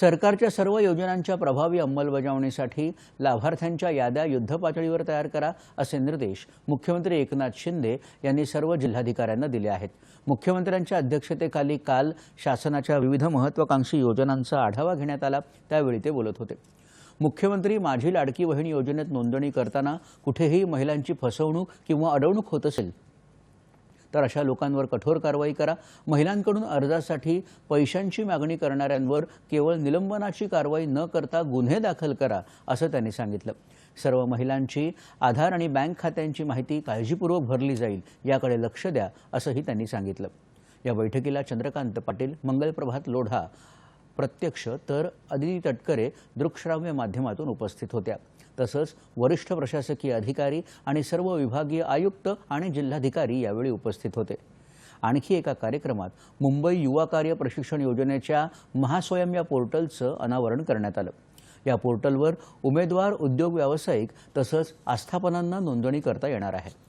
सरकारच्या सर्व योजनांच्या प्रभावी अंमलबजावणीसाठी लाभार्थ्यांच्या याद्या युद्धपातळीवर तयार करा असे निर्देश मुख्यमंत्री एकनाथ शिंदे यांनी सर्व जिल्हाधिकाऱ्यांना दिले आहेत. मुख्यमंत्र्यांच्या अध्यक्षतेखाली काल शासनाच्या विविध महत्त्वाकांक्षी योजनांचा आढावा घेण्यात आला त्यावेळी ते बोलत होते. मुख्यमंत्री माझी लाडकी बहीण योजनेत नोंदणी करताना कुठेही महिलांची फसवणूक किंवा अडवणूक होत असेल तर अशा लोकांवर कठोर कारवाई करा. महिलांकडून अर्जासाठी पैशांची मागणी करणाऱ्यांवर केवळ निलंबनाची कारवाई न करता गुन्हे दाखल करा असं त्यांनी सांगितलं. सर्व महिलांची आधार आणि बँक खात्यांची माहिती काळजीपूर्वक भरली जाईल याकडे लक्ष द्या असंही त्यांनी सांगितलं. या बैठकीला चंद्रकांत पाटील मंगलप्रभात लोढा प्रत्यक्ष तर अदिती तटकरे दृकश्राव्य माध्यमातून उपस्थित होत्या. तसंच वरिष्ठ प्रशासकीय अधिकारी आणि सर्व विभागीय आयुक्त आणि जिल्हाधिकारी यावेळी उपस्थित होते. आणखी एका कार्यक्रमात मुंबई युवा कार्य प्रशिक्षण योजनेच्या महास्वयं या पोर्टलचं अनावरण करण्यात आलं. या पोर्टलवर उमेदवार उद्योग व्यावसायिक तसंच आस्थापनांना नोंदणी करता येणार आहे.